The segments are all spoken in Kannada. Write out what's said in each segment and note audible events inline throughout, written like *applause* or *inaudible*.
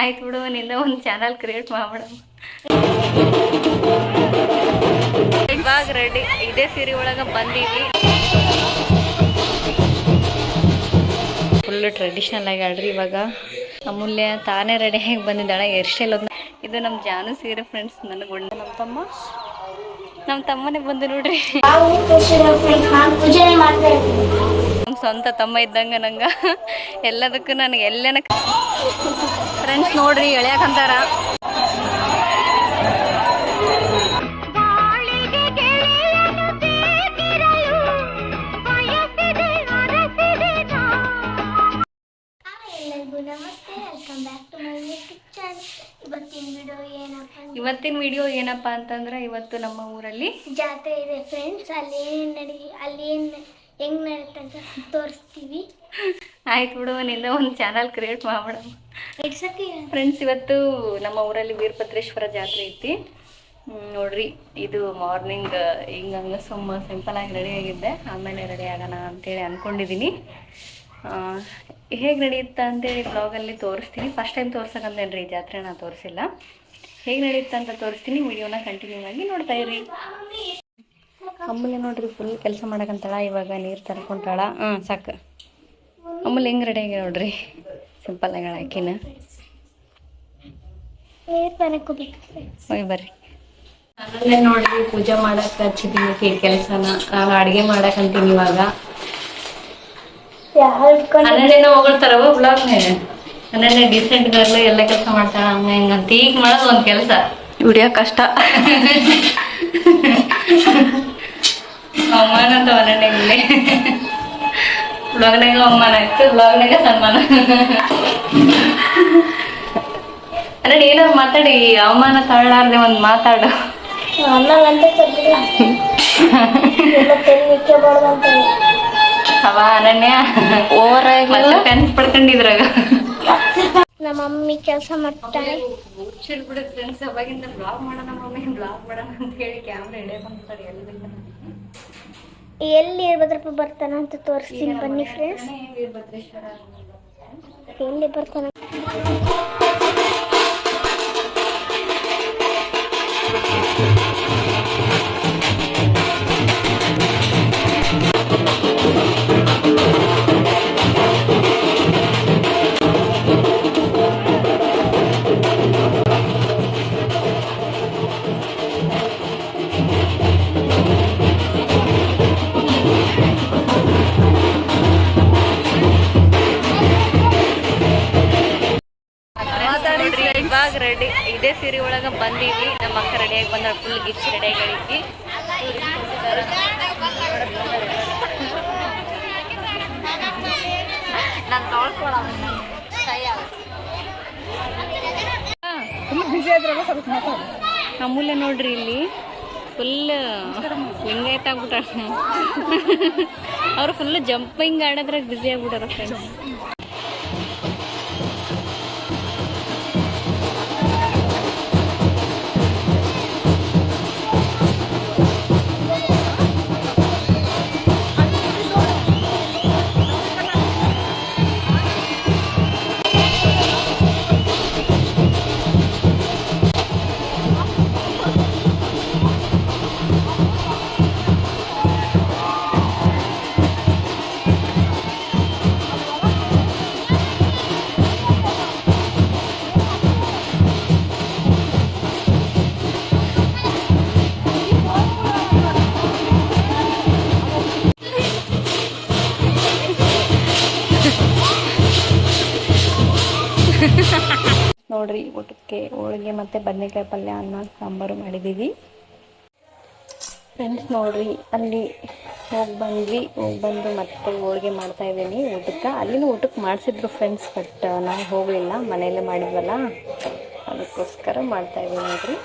ಆಯ್ತು ಬಿಡು, ನಿಂದ ಒಂದು ಚಾನಲ್ ಕ್ರಿಯೇಟ್ ಮಾಡ್ಬಿಡಮ್ಮ ಇವಾಗ ರೆಡಿ ಇದೇ ಸೀರೆ ಒಳಗೆ ಬಂದೀವಿ ಫುಲ್ ಟ್ರೆಡಿಷ್ನಲ್ ಆಗಿ ಆಡ್ರಿ ಇವಾಗ. ಅಮೂಲ್ಯ ತಾನೇ ರೆಡಿ ಆಗಿ ಬಂದಿದ್ದಾಳೆ ಎಷ್ಟೆಲ್ಲ ಇದು ನಮ್ಮ ಜಾನು ಸೀರೆ ಫ್ರೆಂಡ್ಸ್ ನನಗೆ ಗುಂಡ. ನಮ್ಮ ತಮ್ಮ. ನಮ್ಮ ತಮ್ಮನೇ ಬಂದು ನೋಡ್ರಿ. ನಮ್ಮ ಸ್ವಂತ ತಮ್ಮ ಇದ್ದಂಗೆ ನಂಗೆ. ಎಲ್ಲದಕ್ಕೂ ನನಗೆ ಎಲ್ಲೇನ ಫ್ರೆಂಡ್ಸ್ ನೋಡ್ರಿ ಎಳ್ಯಾಕಂತಾರ ಅಂತಾರ. ನಮಸ್ತೆ welcome back to my YouTube channel ಇವತ್ತಿನ ವಿಡಿಯೋ ಏನಪ್ಪ ಇವತ್ತಿನ ವಿಡಿಯೋ ಏನಪ್ಪಾ ಅಂತಂದ್ರೆ ಇವತ್ತು ನಮ್ಮ ಊರಲ್ಲಿ ಜಾತ್ರೆ ಇದೆ ಫ್ರೆಂಡ್ಸ್ ಅಲ್ಲಿ ಏನ್ ನಡಿ ಅಲ್ಲಿ ಏನು ಹೆಂಗ್ ನಡತ್ತಂತ ಅಂತ ತೋರಿಸ್ತೀವಿ. ಆಯ್ತು ಬಿಡು ನಿಂದ ಒಂದು ಚಾನಲ್ ಕ್ರಿಯೇಟ್ ಮಾಡ್ಬಿಡ. ಇಡ್ಸಕ್ಕೆ? ಫ್ರೆಂಡ್ಸ್ ಇವತ್ತು ನಮ್ಮ ಊರಲ್ಲಿ ವೀರಭದ್ರೇಶ್ವರ ಜಾತ್ರೆ ಐತಿ. ನೋಡ್ರಿ ಇದು ಮಾರ್ನಿಂಗ್ ಹಿಂಗೆ ಹಂಗೆ ಸುಮ್ಮ ಸಿಂಪಲ್ ಆಗಿ ರೆಡಿ ಆಗಿದ್ದೆ. ಆಮೇಲೆ ರೆಡಿ ಆಗೋಣ ಅಂತೇಳಿ ಅಂದ್ಕೊಂಡಿದ್ದೀನಿ ಹೇಗೆ ನಡೆಯುತ್ತೆ ಅಂತೇಳಿ ಬ್ಲಾಗಲ್ಲಿ ತೋರಿಸ್ತೀನಿ. ಫಸ್ಟ್ ಟೈಮ್ ತೋರ್ಸಕ್ಕಂತೇನ್ರಿ ಈ ಜಾತ್ರೆ ನಾನು ತೋರಿಸಿಲ್ಲ. ಹೇಗೆ ನಡೆಯುತ್ತೆ ಅಂತ ತೋರಿಸ್ತೀನಿ. ವಿಡಿಯೋನ ಕಂಟಿನ್ಯೂ ಆಗಿ ನೋಡ್ತಾ ಇರಿ ಆಮೇಲೆ ನೋಡ್ರಿ ಫುಲ್ ಕೆಲಸ ಮಾಡಕಂತಾಳ ಇವಾಗ ನೀರು ತರ್ಕೊಂತಾಳ. ಹಾಂ ಸಾಕು. ಅಮ್ಮಲ್ ಹೆಂಗೆ ರೆಡಿ ಆಗಿ ನೋಡ್ರಿ? ಸಿಂಪಲ್ ಆಗಿ ಹಾಕಿನ. ಹೋಗಿ ಬರ್ರಿ. ಅದನ್ನೇ ನೋಡ್ರಿ ಪೂಜೆ ಮಾಡಕ್ ಹಚ್ಚಿದ್ದೀನಿ ಕೆಲಸನ. ನಾನು ಅಡಿಗೆ ಮಾಡಕ್ ಅಂತೀನಿ ಇವಾಗ. ಹನ್ನೆರಡೇನೋ ಹೋಗ್ತಾರವ ಬ್ಲಾಗ್ನೇ ಹನ್ನೆರಡನೇ ಡಿಸೆಂಟ್ ಗರ್ಲು ಎಲ್ಲ ಕೆಲಸ ಮಾಡ್ತಾಳ ಹಂಗ ಹಿಂಗಂತ. ಈಗ ಮಾಡೋದು ಒಂದು ಕೆಲಸ. ವಿಡಿಯೋ ಕಷ್ಟ. *laughs* ಅವಮಾನ ಅಂತ ಹನ್ನೆರಡನೇ ಬ್ಲಾಗ್ನಾಗ ಅವಮಾನ ಆಯ್ತು ಬ್ಲಾಗ್ನಾಗ ಸನ್ಮಾನ ಅಂದ್ರೆ ಏನಾರು ಮಾತಾಡಿ ಅವಮಾನ ತಾಳಾರ್ದೆ ಒಂದು ಮಾತಾಡು ಅವ ಅನನ್ಯ ಓವರ್ ಮತ್ತೆ ಪೆನ್ಸ್ ಪಡ್ಕೊಂಡಿದ್ರಾಗ ನಮ್ಮ ಮಮ್ಮಿ ಕೆಲಸ ಮಾಡ್ತಾಳೆ ಬಿಡು ಫ್ರೆಂಡ್ಸ್ ಅವಾಗಿಂದ ಬ್ಲಾಗ್ ಮಾಡೋಣ ಮಮ್ಮಿ ಬ್ಲಾಗ್ ಮಾಡೋಣ ಅಂತ ಹೇಳಿ ಕ್ಯಾಮ್ರಾ ಎಡೆ ಬಂತಾರೆ ಎಲ್ಲಿಂದ ಎಲ್ಲಿ ಇರ್ಬದ್ರಪ್ಪ ಬರ್ತಾನ ಅಂತ ತೋರಿಸ್ತೀನಿ ಬನ್ನಿ ಫ್ರೆಂಡ್ಸ್ ಎಲ್ಲಿ ಬರ್ತಾನ? ಇದೇ ಸೀರೆ ಒಳಗೆ ಬಂದೀವಿ ನಮ್ಮ ಅಕ್ಕ ರೆಡಿಯಾಗಿ ಬಂದ ಫುಲ್ ಗಿಚ್ಚಿ ರೆಡಿಯಾಗಿ ಹೇಳಿದ್ವಿ. ನಾನು ತೊಳ್ಕೊಳ ಅಮೂಲ್ಯ ನೋಡ್ರಿ ಇಲ್ಲಿ. ಫುಲ್ ಲಿಂಗಾಯತ್ ಆಗ್ಬಿಟ್ಟಾರ ಅವ್ರು ಫುಲ್ ಜಂಪಿಂಗ್ ಆಡೋದ್ರಾಗ ಬ್ಯುಸಿ ಆಗ್ಬಿಟ್ಟಾರ ಫ್ರೆಂಡ್ಸ್ *laughs* ನೋಡ್ರಿ, ಊಟಕ್ಕೆ ಹೋಳಿಗೆ ಮತ್ತೆ ಬದನೆಕಾಯಿ ಪಲ್ಯ, ಅನ್ನ, ಸಾಂಬಾರು ಮಾಡಿದ್ದೀವಿ ಫ್ರೆಂಡ್ಸ್ ನೋಡ್ರಿ, ಅಲ್ಲಿ ಹೋಗಿ ಬಂದ್ವಿ, ಹೋಗಿ ಬಂದು ಮತ್ತೆ ಹೋಳಿಗೆ ಮಾಡ್ತಾ ಇದ್ದೀನಿ ಊಟಕ್ಕೆ. ಅಲ್ಲಿನೂ ಊಟಕ್ಕೆ ಮಾಡಿಸಿದ್ರು ಫ್ರೆಂಡ್ಸ್ ಬಟ್ ನಾವು ಹೋಗಲಿಲ್ಲ, ಮನೆಯಲ್ಲೇ ಮಾಡಿದ್ವಲ್ಲ, ಅದಕ್ಕೋಸ್ಕರ ಮಾಡ್ತಾ ಇದ್ದೀವಿ ನೋಡ್ರಿ.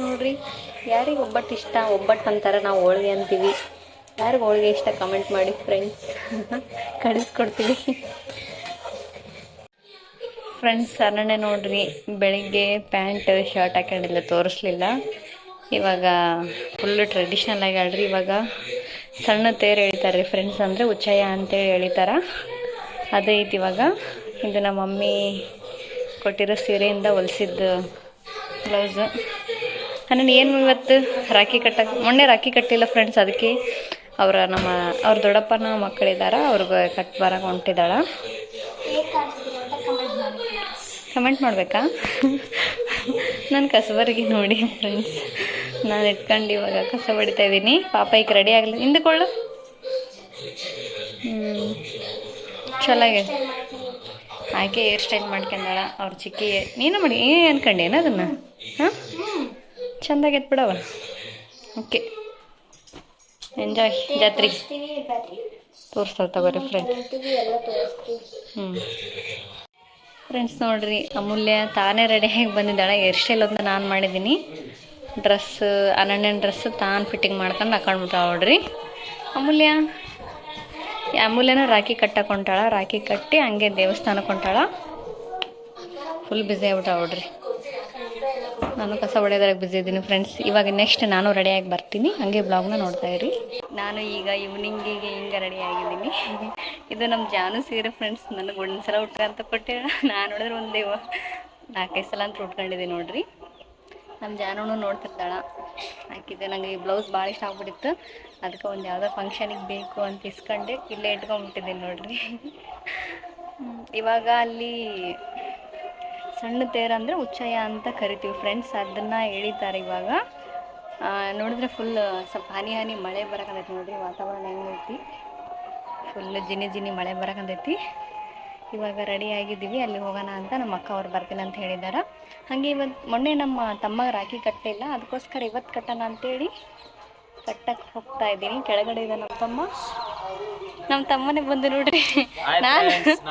ನೋಡ್ರಿ, ಯಾರಿಗೆ ಒಬ್ಬಟ್ಟು ಇಷ್ಟ ಒಬ್ಬಟ್ಟು ಅಂತಾರೆ ನಾವು ಹೋಳಿಗೆ ಅಂತೀವಿ. ಯಾರಿಗೆ ಹೋಳಿಗೆ ಇಷ್ಟ ಕಮೆಂಟ್ ಮಾಡಿ ಫ್ರೆಂಡ್ಸ್ *laughs* ಕಳಿಸ್ಕೊಡ್ತೀವಿ ಫ್ರೆಂಡ್ಸ್ ಸರಣೆ ನೋಡ್ರಿ. ಬೆಳಿಗ್ಗೆ ಪ್ಯಾಂಟ್ ಶರ್ಟ್ ಹಾಕೊಂಡಿಲ್ಲ ತೋರಿಸ್ಲಿಲ್ಲ. ಇವಾಗ ಫುಲ್ ಟ್ರೆಡಿಷ್ನಲ್ ಆಗಿ ಹೇಳ್ರಿ ಇವಾಗ ಸಣ್ಣ ತೇರು ಎಳಿತಾರೆ ರೀ ಫ್ರೆಂಡ್ಸ್ ಅಂದರೆ ಉಚ್ಚಯ ಅಂತೇಳಿ ಎಳಿತಾರ. ಅದೇ ಐತಿ ಇವಾಗ. ಇದು ನಮ್ಮ ಮಮ್ಮಿ ಕೊಟ್ಟಿರೋ ಸೀರೆಯಿಂದ ಹೊಲಿಸಿದ್ದು ಬ್ಲೌಸು ನಾನು ಏನು ಇವತ್ತು ರಾಖಿ ಕಟ್ಟಕ್ಕೆ ಮೊನ್ನೆ ರಾಖಿ ಕಟ್ಟಿಲ್ಲ ಫ್ರೆಂಡ್ಸ್ ಅದಕ್ಕೆ. ಅವರ ನಮ್ಮ, ಅವ್ರ ದೊಡ್ಡಪ್ಪನ ಮಕ್ಕಳಿದ್ದಾರೆ ಅವ್ರಿಗೆ ಕಟ್ ಬರಕ್ಕೆ ಹೊಂಟಿದ್ದಾಳ. ಕಮೆಂಟ್ ಮಾಡಬೇಕಾ? ನಾನು ಕಸಬರಿಗೆ ನೋಡಿ ಫ್ರೆಂಡ್ಸ್ ನಾನು ಇಟ್ಕೊಂಡು ಇವಾಗ ಕಸ ಬಡಿತಾ ಇದ್ದೀನಿ. ಪಾಪ ಈಗ ರೆಡಿ ಆಗಲಿ ಹಿಂದಕೊಳ್ಳು ಹ್ಞೂ ಚಲೋ ಆಗಿದೆ ಆಕೆ ಹೇರ್ ಸ್ಟೈಲ್ ಮಾಡ್ಕೊಂಡಾಳ. ಅವ್ರ ಚಿಕ್ಕಿ. ನೀನು ಮಾಡಿ. ಏ ಅನ್ಕೊಂಡೇನ ಅದನ್ನು? ಹಾಂ? ಚೆಂದಾಗಿ ಎತ್ಬಿಡವ. ಓಕೆ ಎಂಜಾಯ್ ಜಾತ್ರೆ. ತೋರಿಸ್ತಾಳೆ ತಗೋರಿ ಫ್ರೆಂಡ್ ಹ್ಞೂ ಫ್ರೆಂಡ್ಸ್ ನೋಡ್ರಿ, ಅಮೂಲ್ಯ ತಾನೇ ರೆಡಿಯಾಗಿ ಬಂದಿದ್ದಾಳೆ. ಹೇರ್ ಸ್ಟೈಲ್ ನಾನು ಮಾಡಿದ್ದೀನಿ. ಡ್ರೆಸ್ ಅನನ್ಯನ ಡ್ರೆಸ್ ತಾನು ಫಿಟ್ಟಿಂಗ್ ಮಾಡ್ಕೊಂಡು ಹಾಕೊಂಡ್ಬಿಟ್ಟ ನೋಡ್ರಿ. ಅಮೂಲ್ಯ ಅಮೂಲ್ಯನ ರಾಖಿ ಕಟ್ಟಕ್ಕೆ ಹೊಂಟಾಳ ರಾಖಿ ಕಟ್ಟಿ ಹಂಗೆ ದೇವಸ್ಥಾನಕ್ಕೆ ಹೊಂಟಾಳ. ಫುಲ್ ಬ್ಯುಸಿ ಆಗ್ಬಿಟ್ಟ ನೋಡ್ರಿ. ನಾನು ಕಸ ಹೊಡೆಯೋದ್ರಾಗ ಬ್ಯುಸಿ ಇದ್ದೀನಿ ಫ್ರೆಂಡ್ಸ್ ಇವಾಗ ನೆಕ್ಸ್ಟ್ ನಾನು ರೆಡಿಯಾಗಿ ಬರ್ತೀನಿ. ಹಂಗೆ ಬ್ಲಾಗ್ನ ನೋಡ್ತಾ ಇರಿ. ನಾನು ಈಗ ಈವ್ನಿಂಗಿಗೆ ಹಿಂಗೆ ರೆಡಿ ಆಗಿದ್ದೀನಿ ಇದು ನಮ್ಮ ಜಾನು ಸೀರೆ ಫ್ರೆಂಡ್ಸ್ ನನಗೆ ಒಂದ್ಸಲ ಉಟ್ಕೊಂತ ಕೊಟ್ಟೆ ನಾನು ನೋಡಿದ್ರೆ ಒಂದೇ ನಾಲ್ಕೈದು ಸಲ ಅಂತ ಉಟ್ಕೊಂಡಿದ್ದೀನಿ ನೋಡ್ರಿ. ನಮ್ಮ ಜಾನುನು ನೋಡ್ತಿರ್ತಾಳ. ಹಾಕಿದ್ದೆ ನನಗೆ ಈ ಬ್ಲೌಸ್ ಭಾಳ ಇಷ್ಟ ಆಗ್ಬಿಟ್ಟಿತ್ತು. ಅದಕ್ಕೆ ಒಂದು ಯಾವುದೋ ಫಂಕ್ಷನಿಗೆ ಬೇಕು ಅಂತ ಇಸ್ಕೊಂಡೆ ಇಲ್ಲೇ ಇಟ್ಕೊಂಡ್ಬಿಟ್ಟಿದ್ದೀನಿ ನೋಡ್ರಿ. ಇವಾಗ ಅಲ್ಲಿ ಸಣ್ಣ ತೇರು ಅಂದರೆ ಉಚ್ಚಯ ಅಂತ ಕರಿತೀವಿ. ಫ್ರೆಂಡ್ಸ್ ಅದನ್ನು ಎಳಿತಾರೆ ಇವಾಗ. ನೋಡಿದ್ರೆ ಫುಲ್ ಸ್ವಲ್ಪ ಹನಿ ಹನಿ ಮಳೆ ಬರಕಂತೈತಿ ನೋಡ್ರಿ, ವಾತಾವರಣ ಹೆಂಗೈತಿ ಫುಲ್ ಜಿನಿ ಜಿನಿ ಮಳೆ ಬರಕಂತೈತಿ. ಇವಾಗ ರೆಡಿ ಆಗಿದ್ದೀವಿ, ಅಲ್ಲಿ ಹೋಗೋಣ ಅಂತ ನಮ್ಮ ಅಕ್ಕ ಅವ್ರು ಬರ್ತೀನಿ ಅಂತ ಹೇಳಿದಾರ. ಹಾಗೆ ಇವತ್ತು ಮೊನ್ನೆ ನಮ್ಮ ತಮ್ಮ ರಾಖಿ ಕಟ್ಟಲಿಲ್ಲ ಅದಕ್ಕೋಸ್ಕರ ಇವತ್ತು ಕಟ್ಟೋಣ ಅಂತೇಳಿ ಕಟ್ಟಕ್ಕೆ ಹೋಗ್ತಾ ಇದ್ದೀನಿ. ಕೆಳಗಡೆ ಇದೆ ನಮ್ಮ ತಮ್ಮ. ನಮ್ಮ ತಮ್ಮನೆ ಬಂದು ನೋಡ್ರಿ. ನಾನು *laughs*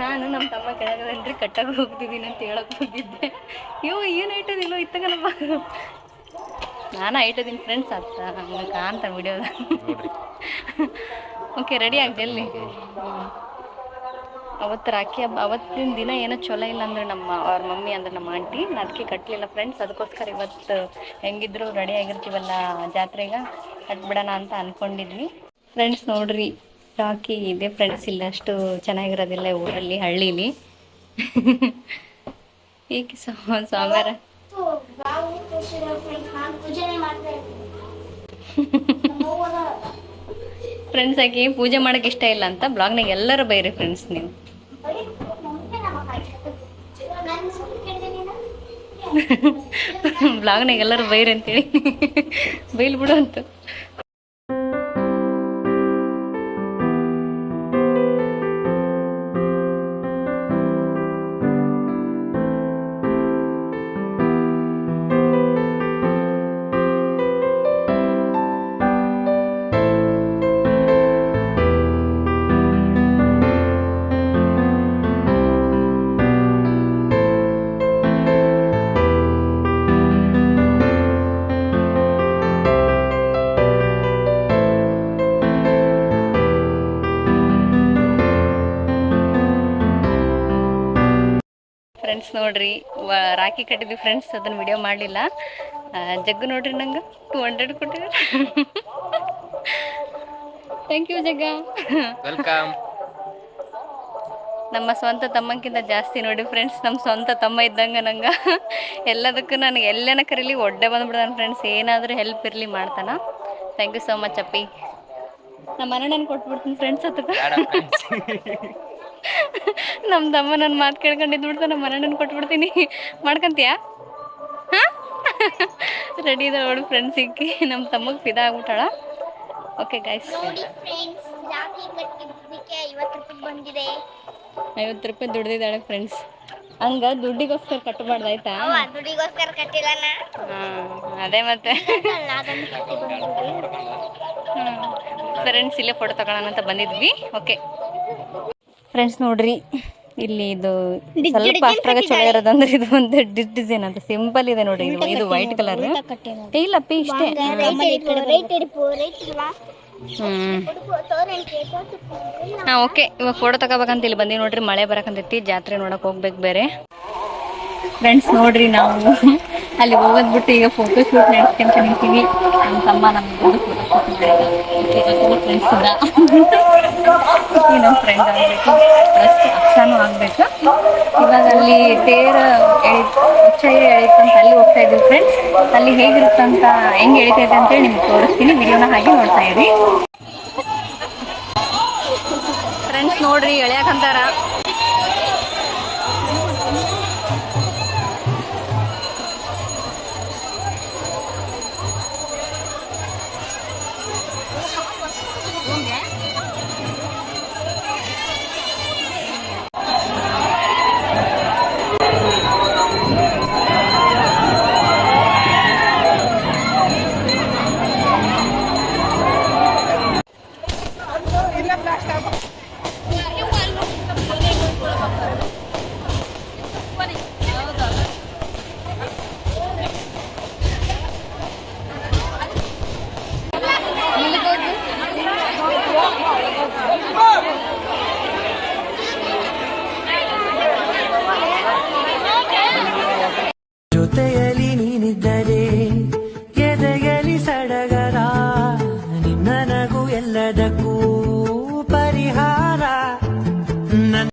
ನಾನು ನಮ್ಮ ತಮ್ಮ ಕೆಳಗದಲ್ರಿ ಕಟ್ಟಾಗ ಹೋಗ್ತಿದ್ದೀನಿ ಅಂತ ಹೇಳಕ್ ಹೋಗಿದ್ದೆ ಅಯ್ಯೋ ಏನು ಐಟದಿಲ್ಲೋ ನಮ್ಮ ನಾನು ಐಟದೀನಿ ಫ್ರೆಂಡ್ಸ್ ಅಂತ ನಮ್ಗೆ ಕಾಣ್ತ ವಿಡಿಯೋದ ಓಕೆ ರೆಡಿ ಆಗಲಿ. ಅವತ್ತು ರಾಖಿ ಹಬ್ಬ ಅವತ್ತಿನ ದಿನ ಏನೋ ಚಲೋ ಇಲ್ಲ ಅಂದ್ರೆ ನಮ್ಮ ಅವ್ರ ಮಮ್ಮಿ ಅಂದ್ರೆ ನಮ್ಮ ಆಂಟಿ ಅದಕ್ಕೆ ಕಟ್ಟಲಿಲ್ಲ ಫ್ರೆಂಡ್ಸ್ ಅದಕ್ಕೋಸ್ಕರ ಇವತ್ತು ಹೆಂಗಿದ್ರು ರೆಡಿ ಆಗಿರ್ತೀವಲ್ಲ ಜಾತ್ರೆಗೆ ಕಟ್ಬಿಡೋಣ ಅಂತ ಅಂದ್ಕೊಂಡಿದ್ವಿ ಫ್ರೆಂಡ್ಸ್ ನೋಡ್ರಿ, ರಾಕಿ ಇದೆ ಫ್ರೆಂಡ್ಸ್ ಇಲ್ಲ ಅಷ್ಟು ಚೆನ್ನಾಗಿರೋದಿಲ್ಲ ಊರಲ್ಲಿ, ಹಳ್ಳೀಲಿ. ಈಗ ಸೋಮವಾರ ಫ್ರೆಂಡ್ಸ್ ಆಗಿ ಪೂಜೆ ಮಾಡೋಕೆ ಇಷ್ಟ ಇಲ್ಲ ಅಂತ ಬ್ಲಾಗ್ನಾಗ ಎಲ್ಲರೂ ಬೈರಿ ಫ್ರೆಂಡ್ಸ್ ನೀವು. *laughs* ಬ್ಲಾಗ್ನಾಗ ಎಲ್ಲರೂ ಬೈರಿ ಅಂತೇಳಿ. *laughs* ಬೈಲ್ ಬಿಡು ಅಂತ. ಫ್ರೆಂಡ್ಸ್ ನೋಡ್ರಿ. ರಾಖಿ ಕಟ್ಟಿದ್ವಿ ಫ್ರೆಂಡ್ಸ್ ಅದನ್ನ ವಿಡಿಯೋ ಮಾಡಲಿಲ್ಲ. ಜಗ್ಗು ನೋಡ್ರಿ ನಂಗೆ. ಟೂ ಹಂಡ್ರೆಡ್ ಕೊಟ್ಟಿದ್ರು. Thank you Jagga. ವೆಲ್ಕಮ್ ನಮ್ಮ ಸ್ವಂತ ತಮ್ಮಕ್ಕಿಂತ ಜಾಸ್ತಿ ನೋಡಿ ಫ್ರೆಂಡ್ಸ್ ನಮ್ಮ ಸ್ವಂತ ತಮ್ಮ ಇದ್ದಂಗೆ ನಂಗೆ. ಎಲ್ಲದಕ್ಕೂ ನನಗೆ ಎಲ್ಲೇನ ಕರೀಲಿ ಒಡ್ಡೆ ಬಂದ್ಬಿಡ್ತಾನೆ ಫ್ರೆಂಡ್ಸ್ ಏನಾದರೂ ಹೆಲ್ಪ್ ಇರಲಿ ಮಾಡ್ತಾನ. ಥ್ಯಾಂಕ್ ಯು ಸೋ ಮಚ್ ಅಪ್ಪಿ. ನಮ್ಮ ಅಣ್ಣನ ಕೊಟ್ಬಿಡ್ತೀನಿ ಫ್ರೆಂಡ್ಸ್ ಹತ್ತಕ್ಕೆ *laughs* ನಮ್ಮ ತಮ್ಮ ನನ್ನ ಮಾತು ಕೇಳ್ಕೊಂಡಿದ್ದು ಬಿಡ್ತಾ ನಮ್ಮ ಕೊಟ್ಬಿಡ್ತೀನಿ. ಮಾಡ್ಕೊಂತೀಯಾ? ಹಾಂ? ರೆಡಿ ಇದೆ ಅವಳು ಫ್ರೆಂಡ್ಸ್ ಸಿಕ್ಕಿ ನಮ್ಮ ತಮ್ಮಗೆ ಫಿದಾ ಆಗ್ಬಿಟ್ಟಾಳ. ಓಕೆ ಕಟ್ಟಿದ್ದಕ್ಕೆ ಐವತ್ತು ರೂಪಾಯಿ ದುಡ್ದಿದ್ದಾಳೆ ಫ್ರೆಂಡ್ಸ್ ಹಂಗ ದುಡ್ಡಿಗೋಸ್ಕರ ಕಟ್ಟಬಾರ್ದು ಆಯ್ತಾ? ದುಡ್ಡಿಗೋಸ್ಕರ ಕಟ್ಟಿಲ್ಲ ಹಾಂ ಅದೇ ಮತ್ತೆ. ಫ್ರೆಂಡ್ಸ್ ಇಲ್ಲೇ ಫೋಟೋ ತಗೊಳ್ಳೋಣ ಅಂತ ಬಂದಿದ್ವಿ. ಓಕೆ ಫ್ರೆಂಡ್ಸ್ ನೋಡ್ರಿ ಇಲ್ಲಿ ಇದು ಸ್ವಲ್ಪ ಅಷ್ಟ್ರಾಗ ಚಲೋ ಇರೋದಂದ್ರೆ ಇದು ಒಂದು ಡಿಸ್ ಡಿಸೈನ್ ಅಂತ ಸಿಂಪಲ್ ಇದೆ ನೋಡ್ರಿ ಇದು. ಇದು ವೈಟ್ ಕಲರ್ ಇಲ್ಲಪ್ಪಿ ಇಷ್ಟೇ. ಹ್ಮ್. ಹಾಂ ಓಕೆ. ಇವಾಗ ಫೋಟೋ ತಗೋಬೇಕಂತ ಇಲ್ಲಿ ಬಂದಿ ನೋಡ್ರಿ. ಮಳೆ ಬರಕಂತೈತಿ ಜಾತ್ರೆ ನೋಡಕ್ ಹೋಗ್ಬೇಕು ಬೇರೆ. ಫ್ರೆಂಡ್ಸ್ ನೋಡ್ರಿ ನಾವು. ಅಲ್ಲಿ ಹೋಗದ್ಬಿಟ್ಟು ಈಗ ಫೋಟೋ ಶೂಟ್ ನಡೆಸ್ಕೊಂತ ನಿಂತೀವಿ. ನಮ್ಮ ತಮ್ಮ ನಮ್ಗೆ ಫೋಟೋ ಶೂಟ್ ಮಾಡಿದ್ರು ಫ್ರೆಂಡ್ಸ್ ನಮ್ಮ ಫ್ರೆಂಡ್ ಆಗಬೇಕು. ಪ್ಲಸ್ ಅಕ್ಷಾನು ಆಗಬೇಕು. ಇವಾಗ ಅಲ್ಲಿ ತೇರ ಎಳಿ ಉಚ್ಚಯ ಎಳಿತಂತ ಅಲ್ಲಿ ಹೋಗ್ತಾ ಇದ್ದೀವಿ ಫ್ರೆಂಡ್ಸ್ ಅಲ್ಲಿ ಹೇಗಿರುತ್ತಂತ ಹೆಂಗ್ ಎಳಿತೈತೆ ಅಂತೇಳಿ ನಿಮ್ಗೆ ತೋರಿಸ್ತೀನಿ. ವಿಡಿಯೋನ ಹಾಗೆ ನೋಡ್ತಾ ಇರಿ. ಫ್ರೆಂಡ್ಸ್ ನೋಡ್ರಿ, ಎಳ್ಯಾಕಂತಾರ.